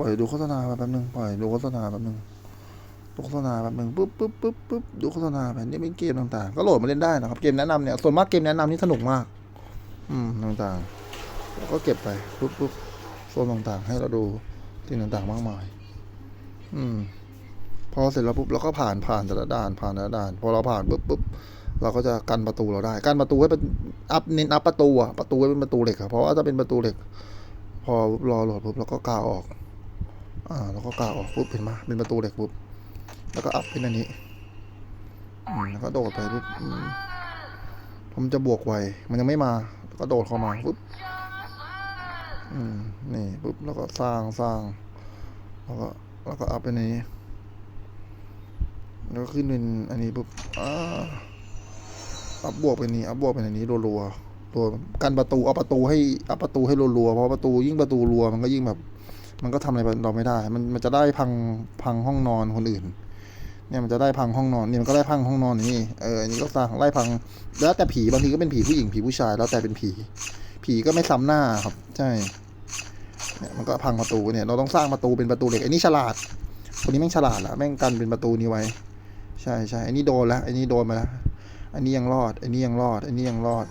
ปล่อยดูโฆษณาไปแป๊บนึงปล่อยดูโฆษณาแป๊บนึงดูโฆษณาแป๊บนึงปุ๊บปุ๊บปุ๊บปุ๊บดูโฆษณาไปนี่เป็นเกมต่างๆ ก็โหลดมาเล่นได้นะครับ เกมแนะนำเนี่ย ส่วนมากเกมแนะนำนี่สนุกมาก อืมต่างๆแล้วก็เก็บไปปุ๊บปุ๊บโซนต่างๆ ให้เราดูสิ่งต่างๆ มากมาย อืม พอเสร็จแล้วปุ๊บเราก็ผ่านผ่านแต่ละด่านผ่านแต่ละด่าน พอเราผ่านปุ๊บปุ๊บเราก็จะกันประตูเราได้ กันประตูให้เป็นอัพเน้นอัพประตูอะประตูให้เป็นประตูเหล็กอะเพราะว่าถ้าเป็นประตูเหล็ก พอรอโหลดปุ๊บเราก็กาออก อ่าเราก็กาออกปุ๊บเห็นไหมเป็นประตูเหล็กปุ๊บแล้วก็อัพเป็นอันนี้อืมแล้วก็โดดไปปุ๊บอืมจะบวกไวมันยังไม่มาแล้วก็โดดเข้ามาปุ๊บอืมนี่ปุ๊บแล้วก็สร้างสร้างแล้วก็แล้วก็อัพเป็นอันนี้แล้วก็ขึ้นเป็นอันนี้ปุ๊บอ่าอัพบวกเป็นนี้อัพบวกเป็นอันนี้รัวๆตัวกันประตูเอาประตูให้เอาประตูให้รัวๆเพราะประตูยิ่งประตูรัวมันก็ยิ่งแบบ มันก็ทำอะไรเราไม่ได้ มันมันจะได้พังพังห้องนอนคนอื่น เนี่ยมันจะได้พังห้องนอนเนี่ยมันก็ได้พังห้องนอนนี้เอออันนี้ก็สร้างไล่พัง แล้วแต่ผีบางทีก็เป็นผีผู้หญิงผีผู้ชาย แล้วแต่เป็นผี ผีก็ไม่ซ้ำหน้าครับ ใช่เนี่ยมันก็พังประตูเนี่ยเราต้องสร้างประตูเป็นประตูเหล็กไอ้นี่ฉลาด คนนี้แม่งฉลาดละแม่งกันเป็นประตูนี้ไว้ ใช่ใช่ไอ้นี่โดนล้วไอ้นี่โดนมาล้วอันนี้ยังรอดไอ้นี่ยังรอดไอ้นี่ยังรอด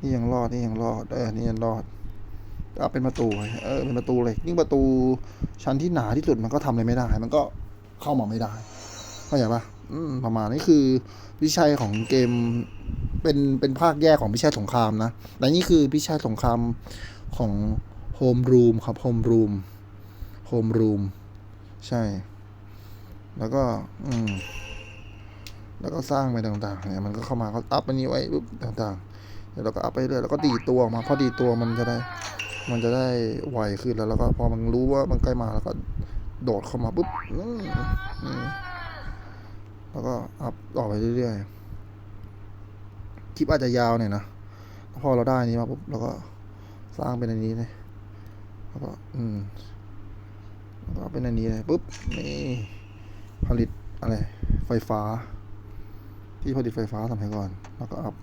นี่ยังรอดนี่ยังรอดเออนี่ยังรอด ก็เอาเป็นประตูเออเป็นประตูเหล็กยิ่งประตูชั้นที่หนาที่สุดมันก็ทำอะไรไม่ได้ มันก็เข้ามาไม่ได้เข้าใจปะอืมประมาณนี้คือวิชัยของเกมเป็นเป็นภาคแยกของพิชัยสงครามนะและนี่คือพิชัยสงครามของโฮมรูมครับโฮมรูมโฮมรูมใช่ แล้วก็อืมแล้วก็สร้างไปต่างๆเนี่ยมันก็เข้ามาเขาอัพอันนี้ไว้ปุ๊บต่างๆเดี๋ยวเราก็อัพไปเรื่อยแล้วก็ดีตัวออกมาพอดีตัวมันจะได้ มันจะได้ไวขึ้นแล้วแล้วก็พอมันรู้ว่ามันใกล้มาแล้วก็โดดเข้ามาปุ๊บนี่แล้วก็อัพต่อไปเรื่อยๆคลิปอาจจะยาวหน่อยนะพอเราได้นี้มาปุ๊บเราก็สร้างเป็นอันนี้เลยแล้วก็อืมแล้วก็เป็นอันนี้เลยปุ๊บนี่ผลิตอะไรไฟฟ้า ที่ผลิตไฟฟ้าสมัยก่อน แล้วก็อัพ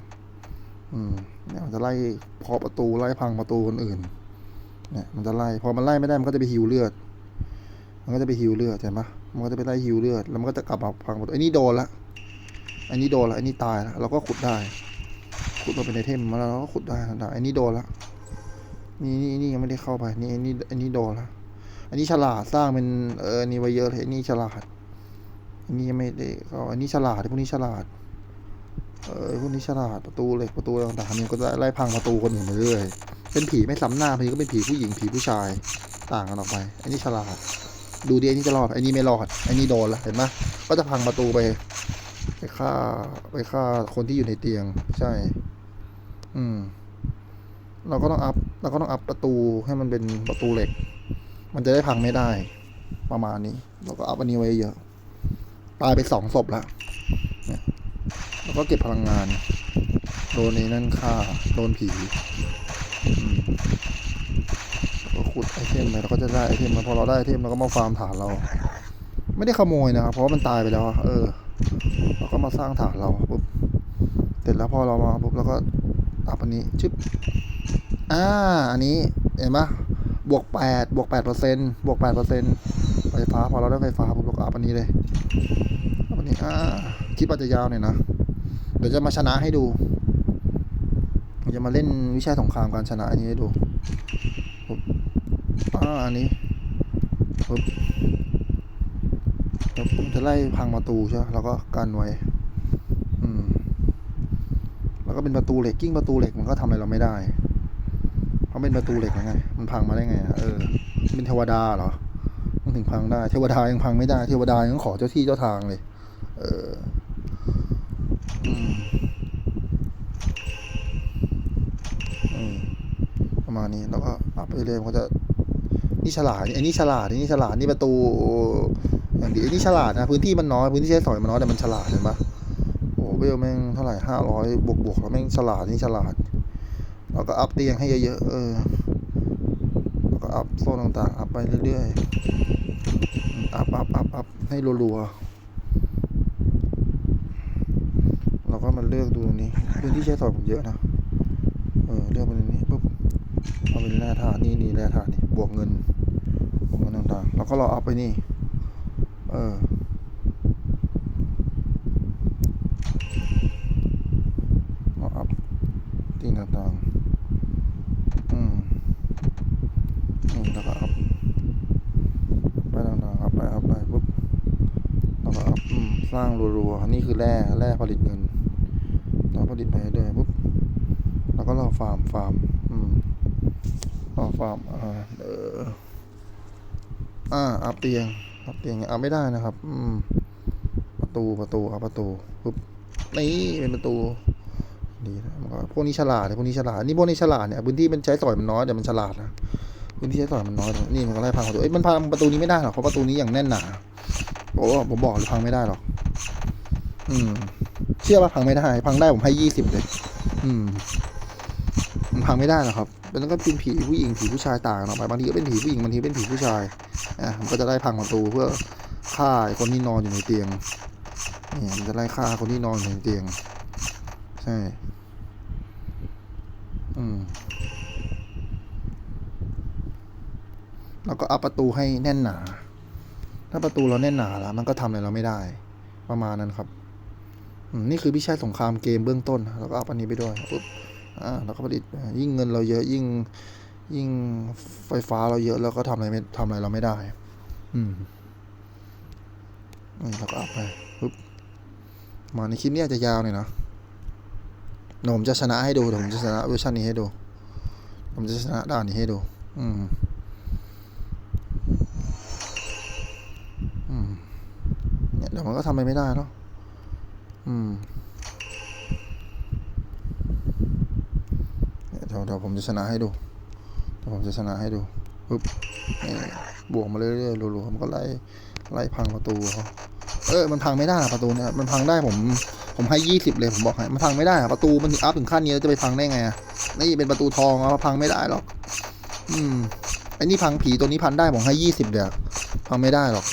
อืมเนี่ยมันจะไล่พอประตูไล่พังประตูคนอื่น เนี่ยมันจะไล่พอมันไล่ไม่ได้มันก็จะไปฮิวเลือด มันก็จะไปฮิวเลือดเห็นปะมันก็จะไปไล่ฮิวเลือด แล้วมันก็จะกลับมาพังประตูไอ้นี่โดนละไอ้นี่โดนละไอ้นี่ตายละเราก็ขุดได้ ขุดมาเป็นไอเทมมาแล้วเราก็ขุดได้นะไอ้นี่โดนละนี่นี่นี่ยังไม่ได้เข้าไปนี่ไอ้นี่ไอ้นี่โดนละอันนี้ฉลาดสร้างเป็นเออนี่ไว้เยอะเลยนี่ฉลาดอันนี้ยังไม่ได้ก็อันนี้ฉลาดพวกนี้ฉลาด เออพวกนี้ฉลาดประตูเหล็กประตูต่างๆมันก็ไล่พังประตูคนอื่นไปเรื่อยเป็นผีไม่ซ้ำหน้าบางทีก็เป็นผีผู้หญิงผีผู้ชายต่างกันออกไปอันนี้ฉลาด ดูดิอันนี้จะรอดอันนี้ไม่รอดอันนี้โดนละเห็นไหมก็จะพังประตูไป ไปฆ่าไปฆ่าคนที่อยู่ในเตียง ใช่ อืม เราก็ต้องอัพเราก็ต้องอัพประตูให้มันเป็นประตูเหล็ก มันจะได้พังไม่ได้ ประมาณนี้เราก็อัพอันนี้ไว้เยอะตายไปสองศพล้วเนี่ยแล้ว ก็เก็บพลังงาน โดนในนั่นฆ่า โดนผีก็ขุดไอเทมไปเราก็จะได้ไอเทมมาพอเราได้ไอเทมเราก็มาฟาร์มฐานเรา ไม่ได้ขโมยนะครับ เพราะมันตายไปแล้วเออเราก็มาสร้างฐานเราปุ๊บเสร็จแล้วพอเรามาปุ๊บเราก็อัพอันนี้ชึบอ่าอันนี้เห็นปะบวกแปดบวกแปดเปอร์เซ็นบวกแปดเปอร์เซ็นไฟฟ้าพอเราได้ไฟฟ้าปุ๊บเราก็อัพอันนี้เลยอันนี้อ่าคลิปอาจจะยาวหน่อยนะ เดี๋ยวจะมาชนะให้ดูเดี๋ยวจะมาเล่นวิชาสงครามการชนะอันนี้ให้ดูปุ๊บอ่าอันนี้ปุ๊บปุ๊บจะไล่พังประตูใช่ไหมแล้วก็กันไว้อืมแล้วก็เป็นประตูเหล็กกิ้งประตูเหล็กมันก็ทำอะไรเราไม่ได้เพราะเป็นประตูเหล็กไงมันพังมาได้ไงเออเป็นเทวดาเหรอมันถึงพังได้เทวดายังพังไม่ได้เทวดายังขอเจ้าที่เจ้าทางเลย เออ ประมาณนี้แล้วก็อัพไปเรื่อยๆมันก็จะนี่ฉลาดไอ้นี่ฉลาดไอ้นี่ฉลาดนี่ประตูอย่างดีไอ้นี่ฉลาดนะพื้นที่มันน้อยพื้นที่ใช้สอยมันน้อยแต่มันฉลาดเห็นปะโอ้เวลแม่งเท่าไหร่ห้าร้อยบวกบวกแล้วแม่งฉลาดนี่ฉลาดแล้วก็อัพเตียงให้เยอะๆเออแล้วก็อัพโซนต่างๆอัพไปเรื่อยๆอัพอัพอัพอัพให้รัวๆ เลือกดูตรงนี้พื้นที่ใช้สอยผมเยอะนะเออเลือกไปตรงนี้ปุ๊บเอาเป็นแร่ธาตุนี่นี่แร่ธาตุนี่บวกเงินบวกเงินต่างแล้วก็รออัพไปนี่ เออรออัพสิ่งต่างๆ อืมนี่แล้วก็อัพไปต่างๆอัพไปอัพไปปุ๊บแล้วก็อัพสร้างรัวๆนี่คือแร่แร่ผลิตเงิน แล้วผลิตไปเรื่อยปุ๊บแล้วก็รอฟาร์มฟาร์มอืมรอฟาร์มอ่าเอออ่าอัพเตียงอัพเตียงอัพไม่ได้นะครับ อืม ประตูประตูอัพประตูปุ๊บนี่เป็นประตูดีนะมันก็พวกนี้ฉลาดเลยพวกนี้ฉลาดนี่พวกนี้ฉลาดเนี่ยพื้นที่มันใช้สอยมันน้อยแต่มันฉลาดนะพื้นที่ใช้สอยมันน้อยนี่มันก็ไล่พังประตูเอ้ยมันพังประตูนี้ไม่ได้หรอกเพราะประตูนี้อย่างแน่นหนาโอ้ผมบอกเลยพังไม่ได้หรอก อืม เชื่อว่าพังไม่ได้ พังได้ผมให้ยี่สิบเลย อืมมันพังไม่ได้หรอครับเป็นก็เป็นผีผู้หญิงผีผู้ชายต่างกันออกไปบางทีก็เป็นผีผู้หญิงบางทีเป็นผีผู้ชายอะมันก็จะไล่พังประตูเพื่อฆ่าคนที่นอนอยู่ในเตียงนี่มันจะไล่ฆ่าคนที่นอนอยู่ในเตียง ใช่ อืมแล้วก็เอาประตูให้แน่นหนา ถ้าประตูเราแน่นหนาแล้วมันก็ทำอะไรเราไม่ได้ ประมาณนั้นครับ นี่คือพี่ชายสงครามเกมเบื้องต้น แล้วก็เอาอันนี้ไปด้วยปุ๊บอ่าแล้วก็ผลิตยิ่งเงินเราเยอะยิ่งยิ่งไฟฟ้าเราเยอะแล้วก็ทำอะไรไม่ทำอะไรเราไม่ได้ อืมนี่เราก็อัพไปปุ๊บมาในคลิปนี้อาจจะยาวหน่อยนะเดี๋ยวผมจะชนะให้ดูเดี๋ยวผมจะชนะเวอร์ชันนี้ให้ดู ผมจะชนะด่านนี้ให้ดู อืมอืมเนี่ยเดี๋ยวมันก็ทำอะไรไม่ได้เนาะ อืมเดี๋ยวเดี๋ยวผมจะชนะให้ดูเดี๋ยวผมจะชนะให้ดูปึ๊บนี่บวกมาเรื่อยๆรัวๆมันก็ไล่ไล่พังประตูเขาเออมันพังไม่ได้อะประตูเนี่ยมันพังได้ผมผมให้ยี่สิบเลยผมบอกให้มันพังไม่ได้อะประตูมันถึงอัพถึงขั้นนี้จะไปพังได้ไงอะนี่เป็นประตูทองอะพังไม่ได้หรอก อืมไอ้นี่พังผีตัวนี้พันได้ผมให้ยี่สิบเดียวพังไม่ได้หรอก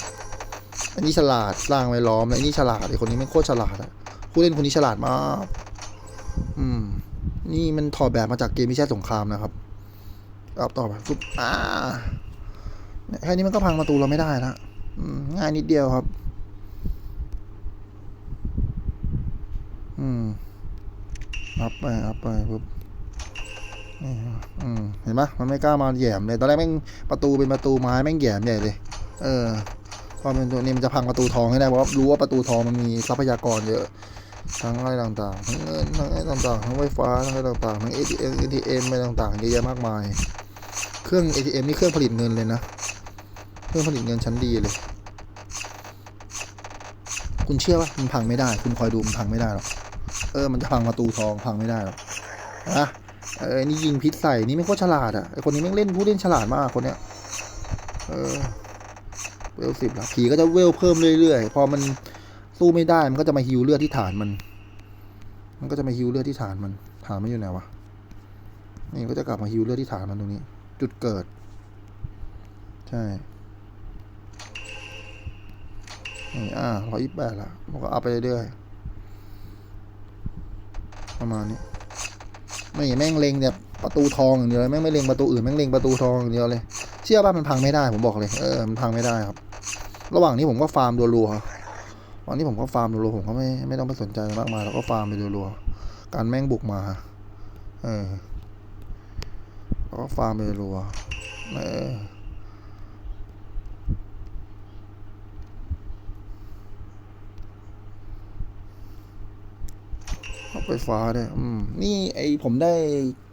อ้นี่ฉลาดสร้างไว้ล้อมแล้วไอ้นี่ฉลาดไอ้คนนี้ไม่โคตรฉลาดอะ ผู้เล่นคนนี้ฉลาดมาก อืม นี่มันถอดแบบมาจากเกมพิชาสงครามนะครับเอาต่อไปปุ๊บอ่าแค่นี้มันก็พังประตูเราไม่ได้ละง่ายนิดเดียวครับ อืมอัพไปอัพไปปุ๊บนี่อืมเห็นปะมันไม่กล้ามาแหยมเลย ตอนแรกแม่งประตูเป็นประตูไม้แม่งแหยมใหญ่เลย เออพอเป็นตัวนี้มันจะพังประตูทองให้ได้เพราะรู้ว่าประตูทองมันมีทรัพยากรเยอะ ทั้งอะไรต่างๆ ทั้งเงินทั้งอะไรต่างๆ ทั้งไฟฟ้า ทั้งอะไรต่างๆ ทั้ง ATM ATM อะไรต่างๆ เยอะแยะมากมาย เครื่อง ATM นี่เครื่องผลิตเงินเลยนะ เครื่องผลิตเงินชั้นดีเลย คุณเชื่อว่ามันพังไม่ได้ คุณคอยดูมันพังไม่ได้หรอก เออ มันจะพังประตูทองพังไม่ได้หรอกนะเออนี่ยิงพิษใส่นี่ไม่โคตรฉลาดอะไอคนนี้แม่งเล่นผู้เล่นฉลาดมากคนเนี้ย เออ เวลสิบแล้วผีก็จะเวลเพิ่มเรื่อยๆ พอมัน สู้ไม่ได้มันก็จะมาฮิวเลือดที่ฐานมัน มันก็จะมาฮิวเลือดที่ฐานมันฐานไมันอยู่ไหนวะนี่ก็จะกลับมาฮิวเลือดที่ฐานมันตรงนี้ จุดเกิด ใช่นี่อ่าร้อยยี่สิบแปดละมันก็เอาไปเรื่อยๆประมาณนี้ไม่แม่งเล็งเนี่ยประตูทองอย่างเดียวเลยแม่งไม่เล็งประตูอื่นแม่งเล็งประตูทองอย่างเดียวเลย เชื่อป่ะมันพังไม่ได้ผมบอกเลย เออมันพังไม่ได้ครับ ระหว่างนี้ผมก็ฟาร์มรัวๆ วันนี้ผมก็ฟาร์มรัวๆผมก็ไม่ไม่ต้องไปสนใจมากมายแล้วก็ฟาร์มไปรัวๆการแม่งบุกมา เออแล้วก็ฟาร์มไปรัวเออเอาไฟฟ้าด้วยอืมนี่ไอผมได้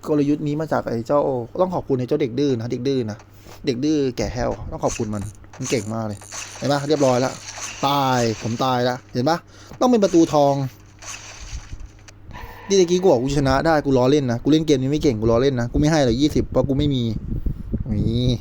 กลยุทธ์นี้มาจากไอเจ้า ต้องขอบคุณไอเจ้าเด็กดื้อนะเด็กดื้อนะเด็กดื้อแก่แห้วต้องขอบคุณมัน มันเก่งมากเลยเห็นปะเรียบร้อยแล้ว ตายผมตายแล้วเห็นปะต้องเป็นประตูทองนี่ตะกี้กูบอกกูชนะได้กูล้อเล่นนะกูเล่นเกมนี้ไม่เก่งกูล้อเล่นนะกูไม่ให้เลยยี่สิบเพราะกูไม่มีนี่